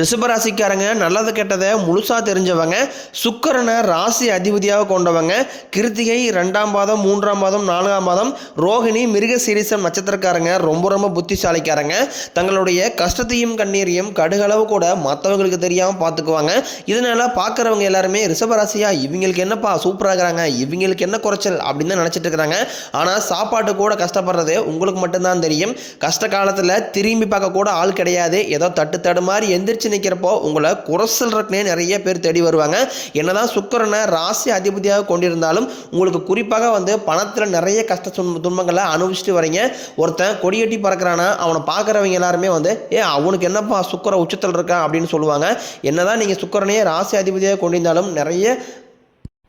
ரிஷபராசிக்காரங்க நல்லது கெட்டதை முழுசாக தெரிஞ்சவங்க சுக்கரனை ராசி அதிபதியாக கொண்டவங்க கிருத்திகை ரெண்டாம் பாதம் மூன்றாம் பாதம் நான்காம் பாதம் ரோகிணி மிருக சீரிசம் நட்சத்திரக்காரங்க ரொம்ப ரொம்ப புத்திசாலிக்காரங்க. தங்களுடைய கஷ்டத்தையும் கண்ணீரையும் கடுகளவு கூட மற்றவங்களுக்கு தெரியாமல் பார்த்துக்குவாங்க இதனால் பார்க்குறவங்க எல்லாருமே ரிஷபராசியாக இவங்களுக்கு என்னப்பா சூப்பராக இருக்கிறாங்க இவங்களுக்கு என்ன குறைச்சல் அப்படின்னு தான் நினச்சிட்டு இருக்கிறாங்க. ஆனால் சாப்பாட்டு கூட கஷ்டப்படுறது உங்களுக்கு மட்டும்தான் தெரியும். கஷ்ட காலத்தில் திரும்பி பார்க்க கூட ஆள் கிடையாது. ஏதோ தட்டு தடுமாறி எந்திரிச்சு எந்திரிச்சு நிற்கிறப்போ உங்களை குறை சொல்றதுக்குனே நிறைய பேர் தேடி வருவாங்க. என்னதான் சுக்கிரனை ராசி அதிபதியாக கொண்டிருந்தாலும் உங்களுக்கு குறிப்பாக வந்து பணத்தில் நிறைய கஷ்ட துன்பங்களை அனுபவிச்சுட்டு வரீங்க. ஒருத்தன் கொடியட்டி பறக்கிறானா அவனை பார்க்குறவங்க எல்லாருமே வந்து ஏ அவனுக்கு என்னப்பா சுக்கர உச்சத்தில் இருக்கான் அப்படின்னு சொல்லுவாங்க. என்னதான் நீங்கள் சுக்கரனையே ராசி அதிபதியாக கொண்டிருந்தாலும் நிறைய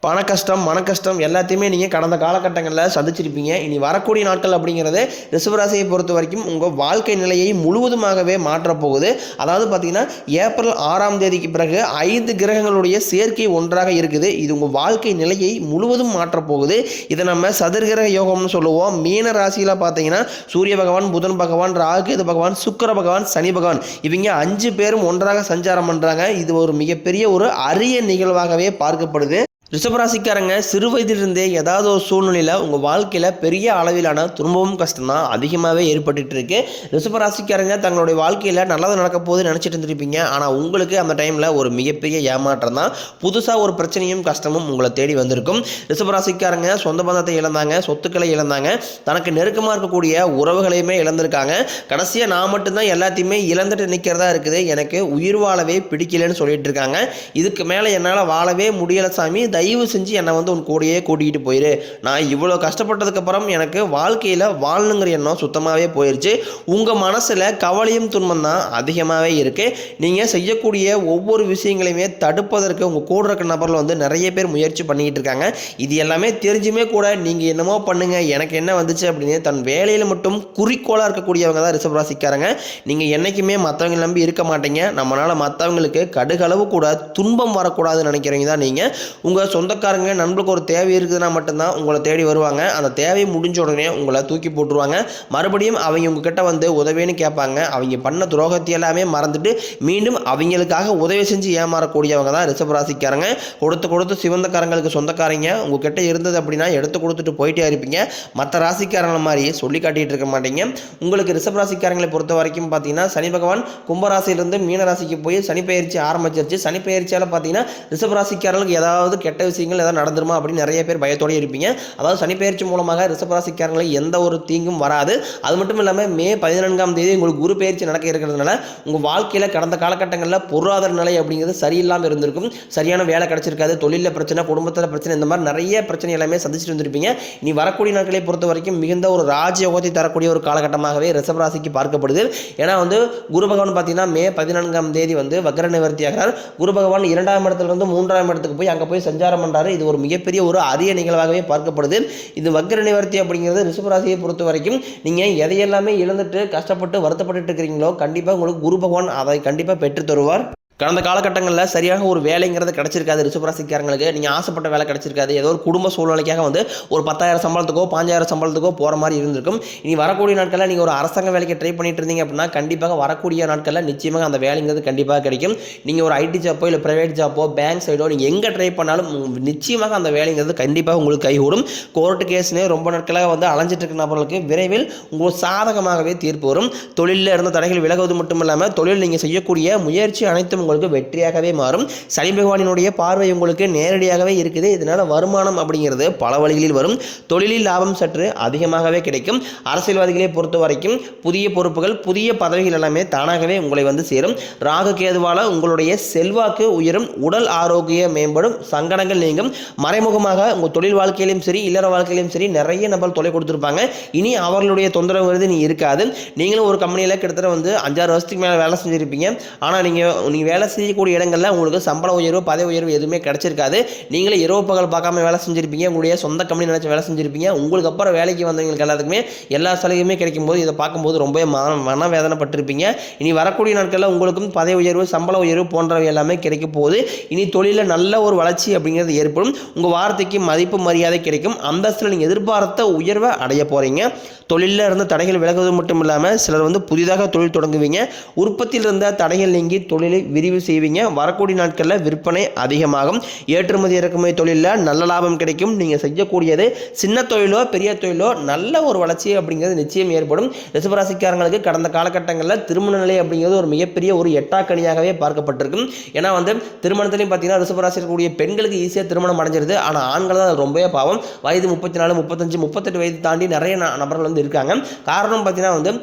பண கஷ்டம் மன கஷ்டம் எல்லாத்தையுமே நீங்கள் கடந்த காலகட்டங்களில் சந்திச்சிருப்பீங்க. இனி வரக்கூடிய நாட்கள் அப்படிங்கிறது ரிசவராசியை பொறுத்த வரைக்கும் உங்கள் வாழ்க்கை நிலையை முழுவதுமாகவே மாற்றப் போகுது அதாவது பார்த்தீங்கன்னா ஏப்ரல் ஆறாம் தேதிக்கு பிறகு ஐந்து கிரகங்களுடைய சேர்க்கை ஒன்றாக இருக்குது. இது உங்கள் வாழ்க்கை நிலையை முழுவதும் மாற்றப்போகுது. இதை நம்ம சதுர்கிரக யோகம்னு சொல்லுவோம். மீன ராசியில் பார்த்தீங்கன்னா சூரிய பகவான் புதன் பகவான் ராகுகேது பகவான் சுக்கர பகவான் சனி பகவான். இவங்க அஞ்சு பேரும் ஒன்றாக சஞ்சாரம் பண்ணுறாங்க இது ஒரு மிகப்பெரிய ஒரு அரிய நிகழ்வாகவே பார்க்கப்படுது. ரிஷபராசிக்காரங்க சிறு வயதிலிருந்தே ஏதாவது ஒரு சூழ்நிலையில் உங்கள் வாழ்க்கையில் பெரிய அளவிலான துன்பமும் கஷ்டம் தான் அதிகமாகவே ஏற்பட்டுட்டு இருக்கு ரிஷபராசிக்காரங்க தங்களுடைய வாழ்க்கையில் நல்லது நடக்க போது நினச்சிட்டு இருந்திருப்பீங்க. ஆனால் உங்களுக்கு அந்த டைமில் ஒரு மிகப்பெரிய ஏமாற்றம் தான். புதுசாக ஒரு பிரச்சனையும் கஷ்டமும் உங்களை தேடி வந்திருக்கும். ரிஷபராசிக்காரங்க சொந்த பந்தத்தை இழந்தாங்க சொத்துக்களை இழந்தாங்க. தனக்கு நெருக்கமாக இருக்கக்கூடிய உறவுகளையுமே இழந்திருக்காங்க. கடைசியாக நான் மட்டும்தான் எல்லாத்தையுமே இழந்துட்டு நிற்கிறதா இருக்குது. எனக்கு உயிர் வாழவே பிடிக்கலன்னு சொல்லிட்டு இருக்காங்க. இதுக்கு மேலே என்னால் வாழவே முடியலை சாமி. தயவு செஞ்சு என்னை வந்து உன் கூடயே கூட்டிகிட்டு போயிரு. நான் இவ்வளோ கஷ்டப்பட்டதுக்கப்புறம் எனக்கு வாழ்க்கையில் வாழணுங்கிற எண்ணம் சுத்தமாகவே போயிடுச்சு உங்கள் மனசில் கவலையும் துன்பம் தான் அதிகமாகவே இருக்குது நீங்கள் செய்யக்கூடிய ஒவ்வொரு விஷயங்களையுமே தடுப்பதற்கு உங்கள் கூட இருக்க நபரில் வந்து நிறைய பேர் முயற்சி பண்ணிக்கிட்டு இருக்காங்க. இது எல்லாமே தெரிஞ்சுமே கூட நீங்கள் என்னமோ பண்ணுங்கள் எனக்கு என்ன வந்துச்சு அப்படின்னு தன் வேலையில் மட்டும் குறிக்கோளாக இருக்கக்கூடியவங்க தான் ரிசர்வ் ராசிக்காரங்க நீங்கள் என்றைக்குமே மற்றவங்களை நம்பி இருக்க மாட்டீங்க. நம்மளால் மற்றவங்களுக்கு கடுகளவு கூட துன்பம் வரக்கூடாதுன்னு நினைக்கிறவங்க தான் நீங்கள் உங்கள் சொந்தக்காரங்க நண்பர்களுக்கு ஒரு தேவை இருக்குதுன்னா மட்டும்தான் உங்களை தேடி வருவாங்க. அந்த தேவை முடிஞ்ச உடனே உங்களை தூக்கி போட்டுருவாங்க. மறுபடியும் அவங்க உங்ககிட்ட வந்து உதவின்னு கேட்பாங்க. அவங்க பண்ண துரோகத்தை எல்லாமே மறந்துட்டு மீண்டும் அவங்களுக்காக உதவி செஞ்சு ஏமாறக்கூடியவங்க தான் ரிஷபராசிக்காரங்க. கொடுத்து கொடுத்து சிவந்தக்காரங்களுக்கு சொந்தக்காரங்க. உங்ககிட்ட இருந்தது அப்படின்னா எடுத்து கொடுத்துட்டு போயிட்டே இருப்பீங்க. மற்ற ராசிக்காரங்கள மாதிரி சொல்லி காட்டிகிட்டு இருக்க மாட்டீங்க. உங்களுக்கு ரிஷபராசிக்காரங்களை பொறுத்த வரைக்கும் பார்த்தீங்கன்னா சனி பகவான் கும்பராசியிலிருந்து மீனராசிக்கு போய் சனி பயிற்சி ஆரம்பிச்சிருச்சு. சனி பயிற்சியால் பார்த்தீங்கன்னா ரிஷபராசிக்காரங்களுக்கு ஏதாவது கெட்ட விஷயங்கள் ஏதாவது நடந்துருமா அப்படின்னு நிறைய பேர் பயத்தோடய இருப்பீங்க. அதாவது சனிப்பெயர்ச்சி மூலமாக ரிஷபராசிக்காரங்களுக்கு எந்த ஒரு தீங்கும் வராது. அது மட்டும் இல்லாமல் மே பதினான்காம் தேதி உங்களுக்கு குரு பயிற்சி நடக்க இருக்கிறதுனால உங்கள் வாழ்க்கையில் கடந்த காலகட்டங்களில் பொருளாதார நிலை அப்படிங்கிறது சரியில்லாமல் இருந்திருக்கும். சரியான வேலை கிடச்சிருக்காது. தொழிலில் பிரச்சனை குடும்பத்தில் பிரச்சனை இந்த மாதிரி நிறைய பிரச்சனை எல்லாமே சந்திச்சுட்டு இருந்திருப்பீங்க. நீ வரக்கூடிய நாட்களை பொறுத்த வரைக்கும் மிகுந்த ஒரு ராஜயோகத்தை தரக்கூடிய ஒரு காலகட்டமாகவே ரிசபராசிக்கு பார்க்கப்படுது. ஏன்னா வந்து குரு பகவான் பார்த்தீங்கன்னா மே பதினான்காம் தேதி வந்து வக்ர நிவர்த்தி ஆகிறார் குரு பகவான் இரண்டாம் இடத்துல இருந்து மூன்றாம் இடத்துக்கு போய் அங்கே போய் சஞ்சாரம் பண்ணுறாரு இது ஒரு மிகப்பெரிய ஒரு அரிய நிகழ்வாகவே பார்க்கப்படுது. இது வக்ர நிவர்த்தி அப்படிங்கிறது ரிஷபராசியை பொறுத்த வரைக்கும் நீங்கள் எதையெல்லாமே இழந்துட்டு கஷ்டப்பட்டு வருத்தப்பட்டு இருக்கிறீங்களோ கண்டிப்பாக உங்களுக்கு குரு பகவான் அதை கண்டிப்பாக பெற்று தருவார். கடந்த காலகட்டங்களில் சரியாக ஒரு வேலைங்கிறது கிடச்சிருக்காது. ரிஷபராசிக்காரங்களுக்கு நீங்கள் ஆசைப்பட்ட வேலை கிடச்சிருக்காது. ஏதோ ஒரு குடும்ப சூழ்நிலைக்காக வந்து ஒரு பத்தாயிரம் சம்பளத்துக்கோ பாஞ்சாயிரம் சம்பளத்துக்கோ போகிற மாதிரி இருந்திருக்கும். இனி வரக்கூடிய நாட்களில் நீங்கள் ஒரு அரசாங்க வேலைக்கு ட்ரை பண்ணிட்டு இருந்தீங்க அப்படின்னா கண்டிப்பாக வரக்கூடிய நாட்களில் நிச்சயமாக அந்த வேலைங்கிறது கண்டிப்பாக கிடைக்கும். நீங்கள் ஒரு ஐடி ஜாப்போ இல்லை ப்ரைவேட் ஜாப்போ பேங்க் சைடோ நீங்கள் எங்கே ட்ரை பண்ணாலும் நிச்சயமாக அந்த வேலைங்கிறது கண்டிப்பாக உங்களுக்கு கைகூடும். கோர்ட்டு கேஸ்னு ரொம்ப நாட்களாக வந்து அலைஞ்சிட்டு இருக்க நபர்களுக்கு விரைவில் உங்களுக்கு சாதகமாகவே தீர்ப்பு வரும். தொழிலில் இருந்த தடைகள் விலகுவது மட்டும் இல்லாமல் தொழில் நீங்கள் செய்யக்கூடிய முயற்சி அனைத்தும் உங்களுக்கு வெற்றியாகவே மாறும். சனி பகவானினுடைய பார்வை உங்களுக்கு நேரடியாகவே இருக்குது. இதனால் வருமானம் அப்படிங்கிறது பல வழிகளில் வரும். தொழிலில் லாபம் சற்று அதிகமாகவே கிடைக்கும். அரசியல்வாதிகளை பொறுத்த வரைக்கும் புதிய பொறுப்புகள் புதிய பதவிகள் எல்லாமே தானாகவே உங்களை வந்து சேரும். ராகு கேதுவால உங்களுடைய செல்வாக்கு உயரும். உடல் ஆரோக்கியம் மேம்படும். சங்கடங்கள் நீங்கும். மறைமுகமாக உங்கள் தொழில் வாழ்க்கையிலும் சரி இல்லற வாழ்க்கையிலும் சரி நிறைய நபர் தொலை கொடுத்துருப்பாங்க. இனி அவர்களுடைய தொந்தரவு வருது நீ இருக்காது. நீங்களும் ஒரு கம்பெனியில் கிட்டத்தட்ட வந்து அஞ்சாறு வருஷத்துக்கு மேலே வேலை செஞ்சுருப்பீங்க. ஆனால் நீங்கள் நீங்கள் வேலை செய்யக்கூடிய இடங்களில் உங்களுக்கு சம்பள உயர்வு பதவி உயர்வு எதுவுமே கிடச்சிருக்காது. நீங்களே இரவு பகல் பார்க்காம வேலை செஞ்சிருப்பீங்க. உங்களுடைய சொந்த கம்பெனி நினச்சி வேலை செஞ்சுருப்பீங்க. உங்களுக்கு அப்புறம் வேலைக்கு வந்தவங்களுக்கு எல்லாத்துக்குமே எல்லா சலுகையுமே கிடைக்கும் போது இதை பார்க்கும்போது ரொம்பவே மன மனவேதனைப்பட்டிருப்பீங்க. இனி வரக்கூடிய நாட்களில் உங்களுக்கும் பதவி உயர்வு சம்பள உயர்வு போன்றவை எல்லாமே கிடைக்க போகுது. இனி தொழிலில் நல்ல ஒரு வளர்ச்சி அப்படிங்கிறது ஏற்படும். உங்கள் வார்த்தைக்கு மதிப்பு மரியாதை கிடைக்கும். அந்தஸ்தில் நீங்கள் எதிர்பார்த்த உயர்வை அடைய போகிறீங்க தொழிலில் இருந்த தடைகள் விலகுவது மட்டும் இல்லாமல் சிலர் வந்து புதிதாக தொழில் தொடங்குவீங்க. உற்பத்தியில் இருந்த தடைகள் நீங்கி தொழிலை விரிவு செய்வீங்க. வரக்கூடிய நாட்களில் விற்பனை அதிகமாகும். ஏற்றுமதி இறக்குமதி தொழிலில் நல்ல லாபம் கிடைக்கும். நீங்கள் செய்யக்கூடியது சின்ன தொழிலோ பெரிய தொழிலோ நல்ல ஒரு வளர்ச்சி அப்படிங்கிறது நிச்சயம் ஏற்படும். ரிசபராசிக்காரங்களுக்கு கடந்த காலகட்டங்களில் திருமண நிலை அப்படிங்கிறது ஒரு மிகப்பெரிய ஒரு எட்டாக்கணியாகவே பார்க்கப்பட்டிருக்கும். ஏன்னா வந்து திருமணத்திலையும் பார்த்தீங்கன்னா ரிசபராசி இருக்கக்கூடிய பெண்களுக்கு ஈஸியாக திருமணம் அடைஞ்சிருது. ஆனால் ஆண்கள் தான் ரொம்பவே பாவம். வயது முப்பத்தி நாலு முப்பத்தஞ்சு முப்பத்தெட்டு வயது தாண்டி நிறைய நபர்கள் வந்து இருக்காங்க. காரணம் பார்த்தீங்கன்னா வந்து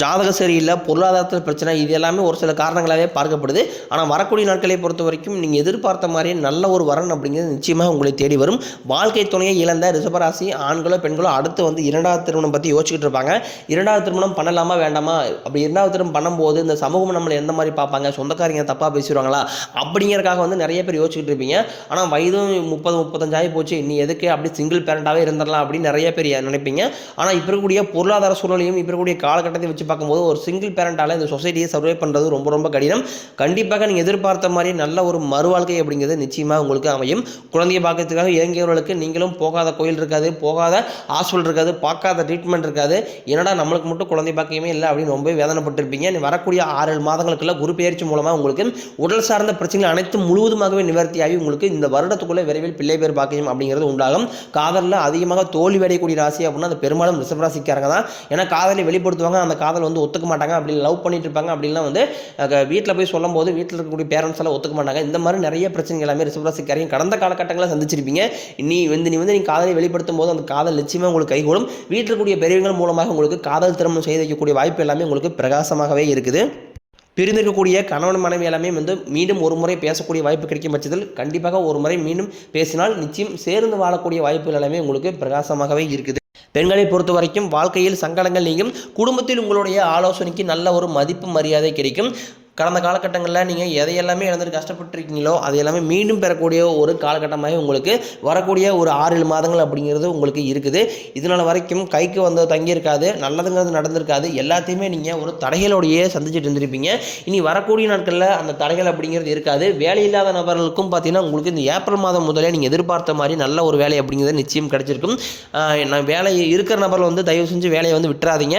ஜாதகம் சரியில்லை பொருளாதாரத்தில் பிரச்சனை இது எல்லாமே ஒரு சில காரணங்களாகவே பார்க்கப்படுது. ஆனால் வரக்கூடிய நாட்களை பொறுத்த வரைக்கும் நீங்கள் எதிர்பார்த்த மாதிரியே நல்ல ஒரு வரன் அப்படிங்கிறது நிச்சயமாக உங்களை தேடி வரும். வாழ்க்கை துணையை இழந்த ரிஷபராசி ஆண்களோ பெண்களோ அடுத்து வந்து இரண்டாவது திருமணம் பற்றி யோசிச்சுக்கிட்டு இருப்பாங்க. இரண்டாவது திருமணம் பண்ணலாமா வேண்டாமா? அப்படி இரண்டாவது திருமணம் பண்ணும்போது இந்த சமூகம் நம்மளை எந்த மாதிரி பார்ப்பாங்க? சொந்தக்காரங்க தப்பாக பேசிடுவாங்களா? அப்படிங்கிறக்காக வந்து நிறைய பேர் யோசிச்சுக்கிட்டு இருப்பீங்க. ஆனால் வயதும் முப்பது முப்பத்தஞ்சாயி போச்சு. நீ எதுக்கு அப்படி சிங்கிள் பேரண்டாகவே இருந்துடலாம் அப்படின்னு நிறைய பேர் நினைப்பீங்க. ஆனால் இப்போ இருக்கக்கூடிய பொருளாதார சூழ்நிலையும் இப்போ இருக்கக்கூடிய காலகட்டத்தை வச்சு பார்க்கும்போது ஒரு சிங்கிள் பேரண்டால் இந்த சொசைட்டியை சர்வே பண்ணுறது ரொம்ப ரொம்ப கடினம். கண்டிப்பாக நீங்கள் எதிர்பார்த்த மாதிரி நல்ல ஒரு மறுவாழ்க்கை அப்படிங்கிறது நிச்சயமாக உங்களுக்கு அமையும். குழந்தைய பார்க்கறதுக்காக இயங்கியவர்களுக்கு நீங்களும் போகாத கோயில் இருக்காது போகாத ஹாஸ்பிட்டல் இருக்காது பார்க்காத ட்ரீட்மெண்ட் இருக்காது. என்னடா நம்மளுக்கு மட்டும் குழந்தை பாக்கியமே இல்லை அப்படின்னு ரொம்ப வேதனைப்பட்டிருப்பீங்க. நீ வரக்கூடிய ஆறு ஏழு மாதங்களுக்குள்ள குரு பெயர்ச்சி மூலமாக உங்களுக்கு உடல் சார்ந்த பிரச்சனைகள் அனைத்தும் முழுவதுமாகவே நிவர்த்தியாகி உங்களுக்கு இந்த வருடத்துக்குள்ளே விரைவில் பிள்ளை பேர் பாக்கியம் அப்படிங்கிறது உண்டாகும். காதலில் அதிகமாக தோல்வி அடையக்கூடிய ராசி அப்படின்னா அது பெரும்பாலும் ரிஷபராசிக்காரங்க தான். ஏன்னா காதலை வெளிப்படுத்துவாங்க அந்த காதல் வந்து ஒத்துக்க மாட்டாங்க அப்படி லவ் பண்ணிட்டு இருப்பாங்க அப்படின்லாம் வந்து வீட்டில் போய் சொல்லும்போது வீட்டில் இருக்கக்கூடிய பேரண்ட்ஸ் எல்லாம் ஒத்துக்க மாட்டாங்க. இந்த மாதிரி நிறைய பிரச்சனைகள் எல்லாமே ரிஷபராசிக்காரையும் கடந்த காலகட்டங்களில் சந்திச்சிருப்பீங்க. நீ வந்து நீ வந்து நீ காதலை வெளிப்படுத்தும் போது அந்த காதல் நிச்சயமாக உங்களுக்கு கைகூடும் வீட்டில் இருக்கக்கூடிய பெரியவங்கள் மூலமாக உங்களுக்கு காதல் திருமணம் செய்து வைக்கக்கூடிய வாய்ப்பு எல்லாமே உங்களுக்கு பிரகாசமாகவே இருக்குது. பிரிந்திருக்கக்கூடிய கணவன் மனைவி எல்லாமே வந்து மீண்டும் ஒரு முறை பேசக்கூடிய வாய்ப்பு கிடைக்கும் பட்சத்தில் கண்டிப்பாக ஒரு முறை மீண்டும் பேசினால் நிச்சயம் சேர்ந்து வாழக்கூடிய வாய்ப்புகள் எல்லாமே உங்களுக்கு பிரகாசமாகவே இருக்குது. பெண்களை பொறுத்த வரைக்கும் வாழ்க்கையில் சங்கடங்கள் நீங்கும். குடும்பத்தில் உங்களுடைய ஆலோசனைக்கு நல்ல ஒரு மதிப்பு மரியாதை கிடைக்கும். கடந்த காலகட்டங்களில் நீங்கள் எதையெல்லாமே இழந்துட்டு கஷ்டப்பட்டுருக்கீங்களோ அது எல்லாமே மீண்டும் பெறக்கூடிய ஒரு காலகட்டமாக உங்களுக்கு வரக்கூடிய ஒரு ஆறு ஏழு மாதங்கள் அப்படிங்கிறது உங்களுக்கு இருக்குது. இதனால் வரைக்கும் கைக்கு வந்து தங்கியிருக்காது நல்லதுங்கிறது நடந்திருக்காது. எல்லாத்தையுமே நீங்கள் ஒரு தடைகளோடையே சந்திச்சுட்டு இருந்திருப்பீங்க. இனி வரக்கூடிய நாட்களில் அந்த தடைகள் அப்படிங்கிறது இருக்காது. வேலை இல்லாத நபர்களுக்கும் பார்த்தீங்கன்னா உங்களுக்கு இந்த ஏப்ரல் மாதம் முதலே நீங்கள் எதிர்பார்த்த மாதிரி நல்ல ஒரு வேலை அப்படிங்கிறது நிச்சயம் கிடைச்சிருக்கும். நான் வேலை இருக்கிற நபர்கள் வந்து தயவு செஞ்சு வேலையை வந்து விட்டுறாதீங்க.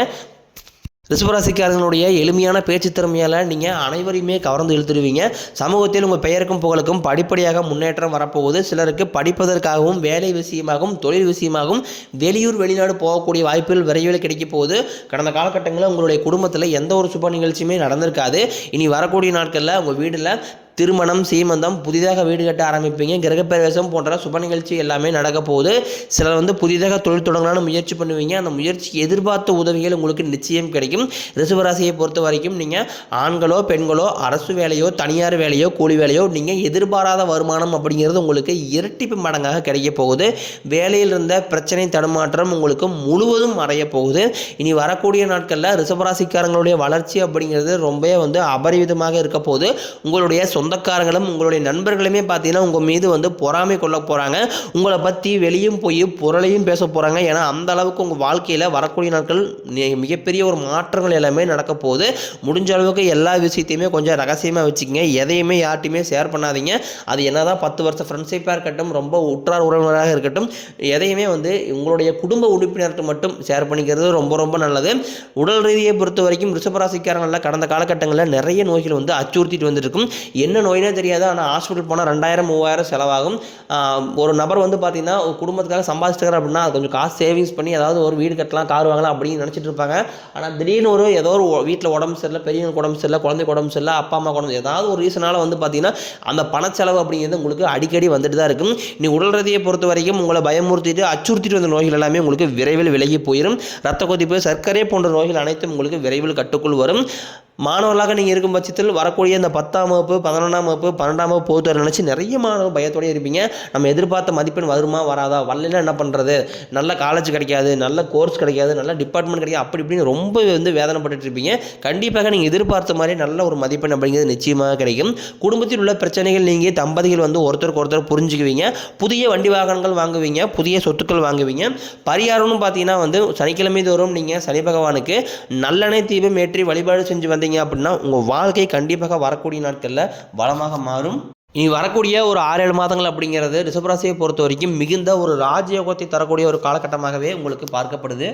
ரிஷபராசிக்காரங்களுடைய எளிமையான பேச்சு திறமையால் நீங்கள் அனைவரையுமே கவர்ந்து இழுத்துடுவீங்க. சமூகத்தில் உங்கள் பெயருக்கும் புகழுக்கும் படிப்படியாக முன்னேற்றம் வரப்போகுது. சிலருக்கு படிப்பதற்காகவும் வேலை விஷயமாகவும் தொழில் விஷயமாகவும் வெளியூர் வெளிநாடு போகக்கூடிய வாய்ப்புகள் விரைவில் கிடைக்க போகுது. கடந்த காலகட்டங்களில் உங்களுடைய குடும்பத்தில் எந்த ஒரு சுப நிகழ்ச்சியுமே நடந்திருக்காது. இனி வரக்கூடிய நாட்களில் உங்கள் வீட்டில் திருமணம் சீமந்தம் புதிதாக வீடு கட்ட ஆரம்பிப்பீங்க. கிரகப்பிரவேசம் போன்ற சுப நிகழ்ச்சி எல்லாமே நடக்க போகுது. சிலர் வந்து புதிதாக தொழில் தொடங்கலாம்னு முயற்சி பண்ணுவீங்க. அந்த முயற்சி எதிர்பார்த்த உதவிகள் உங்களுக்கு நிச்சயம் கிடைக்கும். ரிஷபராசியை பொறுத்த வரைக்கும் நீங்கள் ஆண்களோ பெண்களோ அரசு வேலையோ தனியார் வேலையோ கூலி வேலையோ நீங்கள் எதிர்பாராத வருமானம் அப்படிங்கிறது உங்களுக்கு இரட்டிப்பு மடங்காக கிடைக்க போகுது. வேலையில் இருந்த பிரச்சனை தடுமாற்றம் உங்களுக்கு முழுவதும் மறைய போகுது. இனி வரக்கூடிய நாட்களில் ரிசவராசிக்காரங்களுடைய வளர்ச்சி அப்படிங்கிறது ரொம்பவே வந்து அபரிவிதமாக இருக்க போகுது. உங்களுடைய சொந்தக்காரங்களும் உங்களுடைய நண்பர்களுமே பார்த்தீங்கன்னா உங்கள் மீது வந்து பொறாமை கொள்ள போகிறாங்க உங்களை பற்றி வெளியும் போய் புரளையும் பேச போகிறாங்க ஏன்னா அந்த அளவுக்கு உங்கள் வாழ்க்கையில் வரக்கூடிய நாட்கள் மிகப்பெரிய ஒரு மாற்றங்கள் எல்லாமே நடக்க போகுது. முடிஞ்ச அளவுக்கு எல்லா விஷயத்தையுமே கொஞ்சம் ரகசியமாக வச்சுக்கோங்க. எதையுமே யார்ட்டையுமே ஷேர் பண்ணாதீங்க. அது என்ன தான் பத்து வருஷம் ஃப்ரெண்ட்ஷிப்பாக இருக்கட்டும் ரொம்ப உற்றார் உறவினராக இருக்கட்டும் எதையுமே வந்து உங்களுடைய குடும்ப உறுப்பினர்கிட்ட மட்டும் ஷேர் பண்ணிக்கிறது ரொம்ப ரொம்ப நல்லது. உடல் ரீதியை பொறுத்த வரைக்கும் ரிஷபராசிக்காரங்களில் கடந்த காலகட்டங்களில் நிறைய நோய்கள் வந்து அச்சுறுத்திட்டு வந்துருக்கும் என்ன என்ன நோயினே தெரியாது. ஆனால் ஹாஸ்பிட்டல் போனால் ரெண்டாயிரம் மூவாயிரம் செலவாகும். ஒரு நபர் வந்து பார்த்திங்கன்னா ஒரு குடும்பத்துக்காக சம்பாதிச்சிருக்காரு அப்படின்னா அது கொஞ்சம் காசு சேவிங்ஸ் பண்ணி ஏதாவது ஒரு வீடு கட்டலாம் கார் வாங்கலாம் அப்படின்னு நினச்சிட்டு இருப்பாங்க. ஆனால் திடீர்னு ஒரு ஏதோ ஒரு வீட்டில் உடம்பு சரியில்லை பெரியவங்களுக்கு உடம்பு சரியில்லை குழந்தைக்கு உடம்பு சரியில்லை அப்பா அம்மா உடம்பு ஏதாவது ஒரு ரீசனால் வந்து பார்த்தீங்கன்னா அந்த பணச்செலவு அப்படிங்கிறது உங்களுக்கு அடிக்கடி வந்துட்டு தான் இருக்கும். நீ உடல் ரதியை பொறுத்த வரைக்கும் உங்களை பயமுறுத்திட்டு அச்சுறுத்திட்டு வந்த நோய்கள் எல்லாமே உங்களுக்கு விரைவில் விலகி போயிடும் ரத்த கொதிப்பு சர்க்கரை போன்ற நோய்கள் அனைத்தும் உங்களுக்கு விரைவில் கட்டுக்குள் வரும். மாணவர்களாக நீங்கள் இருக்கும் பட்சத்தில் வரக்கூடிய இந்த பத்தாம் வகுப்பு பதினொன்றாம் வகுப்பு பன்னெண்டாம் வகுப்பு போத்து நினச்சி நிறைய மாணவர் பயத்தோடய இருப்பீங்க. நம்ம எதிர்பார்த்த மதிப்பெண் வருமா வராதா? வரலைன்னா என்ன பண்ணுறது நல்ல காலேஜ் கிடைக்காது நல்ல கோர்ஸ் கிடைக்காது நல்ல டிபார்ட்மெண்ட் கிடைக்காது அப்படி இப்படின்னு ரொம்ப வந்து வேதனைப்பட்டு இருப்பீங்க. கண்டிப்பாக நீங்கள் எதிர்பார்த்த மாதிரி நல்ல ஒரு மதிப்பெண் அப்படிங்கிறது நிச்சயமாக கிடைக்கும். குடும்பத்தில் உள்ள பிரச்சனைகள் நீங்கள் தம்பதிகள் வந்து ஒருத்தருக்கு ஒருத்தர் புரிஞ்சுக்குவீங்க. புதிய வண்டி வாகனங்கள் வாங்குவீங்க புதிய சொத்துக்கள் வாங்குவீங்க. பரிகாரம்னு பார்த்தீங்கன்னா வந்து சனிக்கிழமை தோறும் நீங்கள் சனி பகவானுக்கு நல்லெண்ணெய் தீபம் ஏற்றி வழிபாடு செஞ்சு வந்து இருந்தீங்க அப்படின்னா உங்கள் வாழ்க்கை கண்டிப்பாக வரக்கூடிய நாட்களில் வளமாக மாறும். இனி வரக்கூடிய ஒரு ஆறு ஏழு மாதங்கள் அப்படிங்கிறது ரிஷபராசியை பொறுத்த வரைக்கும் மிகுந்த ஒரு ராஜயோகத்தை தரக்கூடிய ஒரு காலகட்டமாகவே உங்களுக்கு பார்க்கப்படுது.